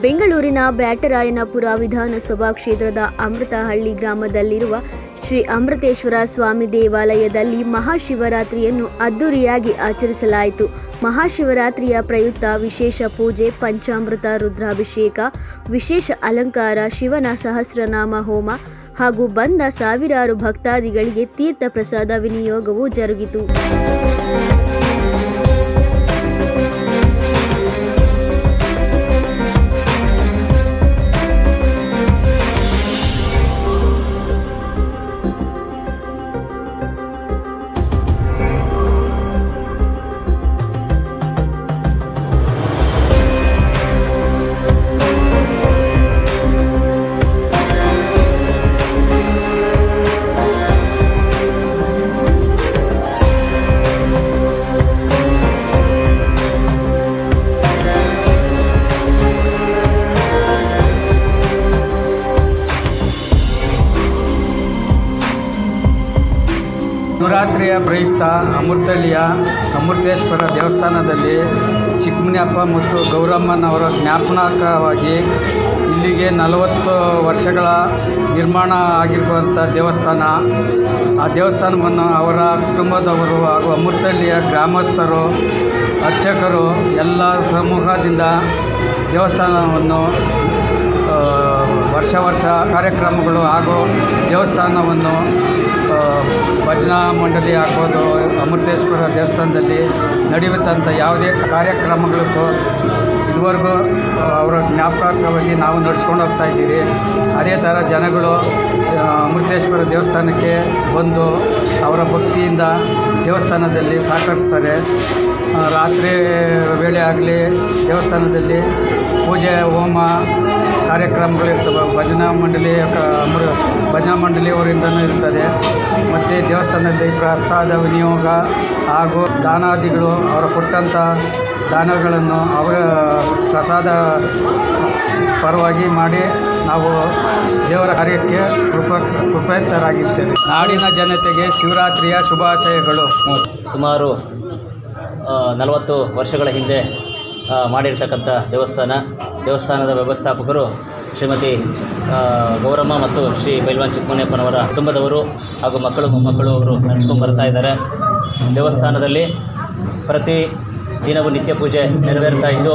ಬೆಂಗಳೂರಿನ ಬ್ಯಾಟರಾಯನಪುರ ವಿಧಾನಸಭಾ ಕ್ಷೇತ್ರದ ಅಮೃತಹಳ್ಳಿ ಗ್ರಾಮದಲ್ಲಿರುವ ಶ್ರೀ ಅಮೃತೇಶ್ವರ ಸ್ವಾಮಿ ದೇವಾಲಯದಲ್ಲಿ ಮಹಾಶಿವರಾತ್ರಿಯನ್ನು ಅದ್ದೂರಿಯಾಗಿ ಆಚರಿಸಲಾಯಿತು. ಮಹಾಶಿವರಾತ್ರಿಯ ಪ್ರಯುಕ್ತ ವಿಶೇಷ ಪೂಜೆ, ಪಂಚಾಮೃತ, ರುದ್ರಾಭಿಷೇಕ, ವಿಶೇಷ ಅಲಂಕಾರ, ಶಿವನ ಸಹಸ್ರನಾಮ ಹೋಮ ಹಾಗೂ ಬಂದ ಸಾವಿರಾರು ಭಕ್ತಾದಿಗಳಿಗೆ ತೀರ್ಥ ಪ್ರಸಾದ ವಿನಿಯೋಗವೂ ಜರುಗಿತು. ಶಿವರಾತ್ರಿಯ ಪ್ರಯುಕ್ತ ಅಮೃತಳ್ಳಿಯ ಅಮೃತೇಶ್ವರ ದೇವಸ್ಥಾನದಲ್ಲಿ ಚಿಕ್ಕಮುನಿಯಪ್ಪ ಮತ್ತು ಗೌರಮ್ಮನವರ ಜ್ಞಾಪನಾರ್ಥವಾಗಿ ಇಲ್ಲಿಗೆ ನಲವತ್ತು ವರ್ಷಗಳ ನಿರ್ಮಾಣ ಆಗಿರುವಂಥ ದೇವಸ್ಥಾನ. ಆ ದೇವಸ್ಥಾನವನ್ನು ಅವರ ಕುಟುಂಬದವರು ಹಾಗೂ ಅಮೃತಳ್ಳಿಯ ಗ್ರಾಮಸ್ಥರು, ಅರ್ಚಕರು ಎಲ್ಲ ಸಮೂಹದಿಂದ ದೇವಸ್ಥಾನವನ್ನು ವರ್ಷ ವರ್ಷ ಕಾರ್ಯಕ್ರಮಗಳು ಹಾಗೂ ದೇವಸ್ಥಾನವನ್ನು ಭಜನಾ ಮಂಡಳಿ ಆಗ್ಬೋದು, ಅಮೃತೇಶ್ವರ ದೇವಸ್ಥಾನದಲ್ಲಿ ನಡೆಯುತ್ತಂಥ ಯಾವುದೇ ಕಾರ್ಯಕ್ರಮಗಳಿಗೂ ಇದುವರೆಗೂ ಅವರ ಜ್ಞಾಪಕಾರ್ಥವಾಗಿ ನಾವು ನಡೆಸ್ಕೊಂಡು ಹೋಗ್ತಾ ಇದ್ದೀವಿ. ಅದೇ ಥರ ಜನಗಳು ಅಮೃತೇಶ್ವರ ದೇವಸ್ಥಾನಕ್ಕೆ ಬಂದು ಅವರ ಭಕ್ತಿಯಿಂದ ದೇವಸ್ಥಾನದಲ್ಲಿ ಸಹಕರಿಸ್ತಾರೆ. ರಾತ್ರಿ ವೇಳೆ ಆಗಲಿ, ದೇವಸ್ಥಾನದಲ್ಲಿ ಪೂಜೆ, ಹೋಮ ಕಾರ್ಯಕ್ರಮಗಳಿರ್ತವೆ ಭಜನಾ ಮಂಡಳಿ ಭಜನಾ ಮಂಡಳಿಯವರಿಂದನೂ ಇರ್ತದೆ. ಮತ್ತು ದೇವಸ್ಥಾನದಲ್ಲಿ ಪ್ರಸಾದ, ವಿನಿಯೋಗ ಹಾಗೂ ದಾನಾದಿಗಳು, ಅವರು ಕೊಟ್ಟಂಥ ದಾನಗಳನ್ನು ಅವರ ಪ್ರಸಾದ ಪರವಾಗಿ ಮಾಡಿ ನಾವು ದೇವರ ಕಾರ್ಯಕ್ಕೆ ಕೃಪ ಕೃಪಯುಕ್ತರಾಗಿರ್ತೇವೆ ನಾಡಿನ ಜನತೆಗೆ ಶಿವರಾತ್ರಿಯ ಶುಭಾಶಯಗಳು. ಸುಮಾರು ನಲವತ್ತು ವರ್ಷಗಳ ಹಿಂದೆ ಮಾಡಿರ್ತಕ್ಕಂಥ ದೇವಸ್ಥಾನ, ದೇವಸ್ಥಾನದ ವ್ಯವಸ್ಥಾಪಕರು ಶ್ರೀಮತಿ ಗೌರಮ್ಮ ಮತ್ತು ಶ್ರೀ ಬೈಲ್ವಾನ್ ಚಿಕ್ಕಮನಿಯಪ್ಪನವರ ಕುಟುಂಬದವರು ಹಾಗೂ ಮಕ್ಕಳು, ಮೊಮ್ಮಕ್ಕಳು ಅವರು ನಡೆಸ್ಕೊಂಡು ಬರ್ತಾ ಇದ್ದಾರೆ. ದೇವಸ್ಥಾನದಲ್ಲಿ ಪ್ರತಿ ದಿನವೂ ನಿತ್ಯ ಪೂಜೆ ನೆರವೇರ್ತಾ ಇದ್ದು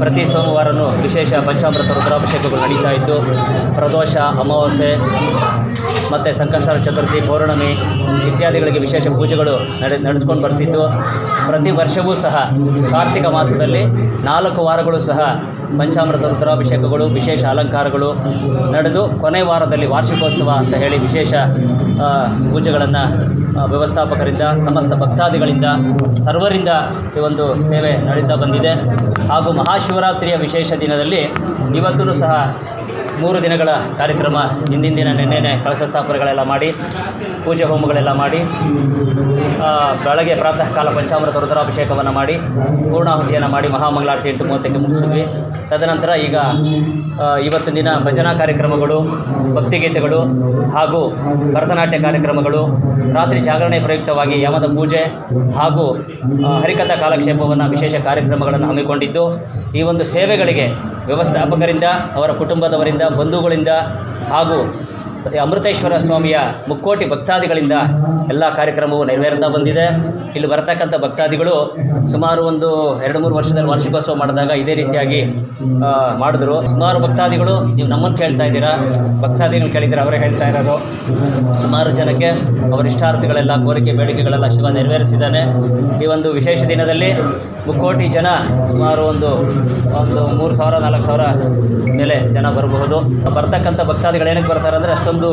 ಪ್ರತಿ ಸೋಮವಾರನೂ ವಿಶೇಷ ಪಂಚಾಮೃತ ರುದ್ರಾಭಿಷೇಕಗಳು ನಡೀತಾ ಇದ್ದು, ಪ್ರದೋಷ, ಅಮಾವಾಸ್ಯೆ ಮತ್ತು ಸಂಕಷ್ಟಾರ ಚತುರ್ಥಿ, ಪೌರ್ಣಮಿ ಇತ್ಯಾದಿಗಳಿಗೆ ವಿಶೇಷ ಪೂಜೆಗಳು ನಡೆ, ನಡೆಸ್ಕೊಂಡು ಬರ್ತಿದ್ದು. ಪ್ರತಿ ವರ್ಷವೂ ಸಹ ಕಾರ್ತಿಕ ಮಾಸದಲ್ಲಿ ನಾಲ್ಕು ವಾರಗಳು ಸಹ ಪಂಚಾಮೃತ ರುದ್ರಾಭಿಷೇಕಗಳು, ವಿಶೇಷ ಅಲಂಕಾರಗಳು ನಡೆದು ಕೊನೆ ವಾರದಲ್ಲಿ ವಾರ್ಷಿಕೋತ್ಸವ ಅಂತ ಹೇಳಿ ವಿಶೇಷ ಪೂಜೆಗಳನ್ನು ವ್ಯವಸ್ಥಾಪಕರಿಂದ, ಸಮಸ್ತ ಭಕ್ತಾದಿಗಳಿಂದ, ಸರ್ವರಿಂದ ಈ ಒಂದು ಸೇವೆ ನಡೀತಾ ಬಂದಿದೆ. ಹಾಗೂ ಮಹಾಶಿವರಾತ್ರಿಯ ವಿಶೇಷ ದಿನದಲ್ಲಿ ಇವತ್ತೂ ಸಹ ಮೂರು ದಿನಗಳ ಕಾರ್ಯಕ್ರಮ ಹಿಂದಿನ ದಿನ ನಿನ್ನೆನೆ ಕಳಶ ಸ್ಥಾಪನೆಗಳೆಲ್ಲ ಮಾಡಿ, ಪೂಜೆ ಹೋಮಗಳೆಲ್ಲ ಮಾಡಿ ಬೆಳಗ್ಗೆ ಪ್ರಾತಃ ಕಾಲ ಪಂಚಾಮೃತ ರುದ್ರಾಭಿಷೇಕವನ್ನು ಮಾಡಿ, ಪೂರ್ಣಾಹುತಿಯನ್ನು ಮಾಡಿ ಮಹಾಮಂಗಳಾರತಿ ಎಂಟು ಮೂವತ್ತಕ್ಕೆ ಮುಗಿಸಿದ್ವಿ. ತದನಂತರ ಈಗ ಇವತ್ತು ದಿನ ಭಜನಾ ಕಾರ್ಯಕ್ರಮಗಳು, ಭಕ್ತಿಗೀತೆಗಳು ಹಾಗೂ ಭರತನಾಟ್ಯ ಕಾರ್ಯಕ್ರಮಗಳು, ರಾತ್ರಿ ಜಾಗರಣೆ ಪ್ರಯುಕ್ತವಾಗಿ ಯಮದ ಪೂಜೆ ಹಾಗೂ ಹರಿಕಥಾ ಕಾಲಕ್ಷೇಪವನ್ನು ವಿಶೇಷ ಕಾರ್ಯಕ್ರಮಗಳನ್ನು ಹಮ್ಮಿಕೊಂಡಿದ್ದು. ಈ ಒಂದು ಸೇವೆಗಳಿಗೆ ವ್ಯವಸ್ಥಾಪಕರಿಂದ, ಅವರ ಕುಟುಂಬದವರಿಂದ ಬಂಧುಗಳಿಂದ ಹಾಗೂ ಅಮೃತೇಶ್ವರ ಸ್ವಾಮಿಯ ಮುಕ್ಕೋಟಿ ಭಕ್ತಾದಿಗಳಿಂದ ಎಲ್ಲ ಕಾರ್ಯಕ್ರಮವು ನೆರವೇರ್ತಾ ಬಂದಿದೆ. ಇಲ್ಲಿ ಬರತಕ್ಕಂಥ ಭಕ್ತಾದಿಗಳು ಸುಮಾರು ಒಂದು ಎರಡು ಮೂರು ವರ್ಷದಲ್ಲಿ ವಾರ್ಷಿಕೋತ್ಸವ ಮಾಡಿದಾಗ ಇದೇ ರೀತಿಯಾಗಿ ಮಾಡಿದ್ರು. ಸುಮಾರು ಭಕ್ತಾದಿಗಳು, ನೀವು ನಮ್ಮನ್ನು ಕೇಳ್ತಾ ಇದ್ದೀರಾ? ಭಕ್ತಾದಿಗಳು ಕೇಳಿದ್ರೆ ಅವರೇ ಹೇಳ್ತಾ ಇರೋದು. ಸುಮಾರು ಜನಕ್ಕೆ ಅವರ ಇಷ್ಟಾರ್ಥಗಳೆಲ್ಲ ಕೋರಿಕೆ, ಬೇಡಿಕೆಗಳೆಲ್ಲ ಶಿವ ನೆರವೇರಿಸಿದ್ದಾನೆ. ಈ ಒಂದು ವಿಶೇಷ ದಿನದಲ್ಲಿ ಮುಕ್ಕೋಟಿ ಜನ ಸುಮಾರು ಒಂದು ಒಂದು ಮೂರು ಸಾವಿರ, ನಾಲ್ಕು ಸಾವಿರ ಮೇಲೆ ಜನ ಬರಬಹುದು. ಬರ್ತಕ್ಕಂಥ ಭಕ್ತಾದಿಗಳು ಏನಕ್ಕೆ ಬರ್ತಾರೆ ಅಂದರೆ ಅಷ್ಟೊಂದು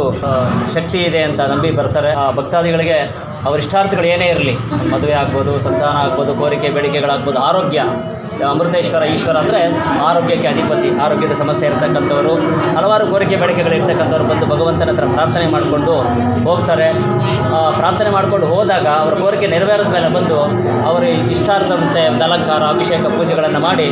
ಶಕ್ತಿ ಇದೆ ಅಂತ ನಂಬಿ ಬರ್ತಾರೆ. ಭಕ್ತಾದಿಗಳಿಗೆ ಅವ್ರ ಇಷ್ಟಾರ್ಥಗಳು ಏನೇ ಇರಲಿ, ಮದುವೆ ಆಗ್ಬೋದು, ಸಂತಾನ ಆಗ್ಬೋದು, ಕೋರಿಕೆ, ಬೇಡಿಕೆಗಳಾಗ್ಬೋದು, ಆರೋಗ್ಯ, ಅಮೃತೇಶ್ವರ, ಈಶ್ವರ ಅಂದರೆ ಆರೋಗ್ಯಕ್ಕೆ ಅಧಿಪತಿ, ಆರೋಗ್ಯದ ಸಮಸ್ಯೆ ಇರತಕ್ಕಂಥವರು, ಹಲವಾರು ಕೋರಿಕೆ, ಬೇಡಿಕೆಗಳು ಇರ್ತಕ್ಕಂಥವ್ರು ಬಂದು ಭಗವಂತನ ಹತ್ರ ಪ್ರಾರ್ಥನೆ ಮಾಡಿಕೊಂಡು ಹೋಗ್ತಾರೆ. ಪ್ರಾರ್ಥನೆ ಮಾಡಿಕೊಂಡು ಹೋದಾಗ ಅವರ ಕೋರಿಕೆ ನೆರವೇರಿದ ಮೇಲೆ ಬಂದು ಅವರ ಇಷ್ಟಾರ್ಥದಂತೆ ಅಲಂಕಾರ, ಅಭಿಷೇಕ, ಪೂಜೆಗಳನ್ನು ಮಾಡಿ,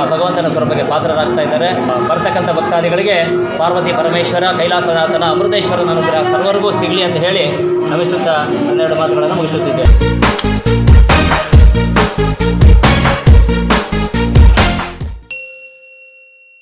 ಆ, ಭಗವಂತನ ಕೃಪೆಗೆ ಪಾತ್ರರಾಗ್ತಾ ಇದ್ದಾರೆ. ಬರ್ತಕ್ಕಂಥ ಭಕ್ತಾದಿಗಳಿಗೆ ಪಾರ್ವತಿ ಪರಮೇಶ್ವರ, ಕೈಲಾಸನಾಥನ, ಅಮೃತೇಶ್ವರನ ಅನುಗ್ರಹ ಸರ್ವರಿಗೂ ಸಿಗಲಿ ಅಂತ ಹೇಳಿ ನಮಿಸುತ್ತಾ ಒಂದೆರಡು ಮಾತುಗಳನ್ನು ಮುಗಿಸುತ್ತಿದ್ದೇನೆ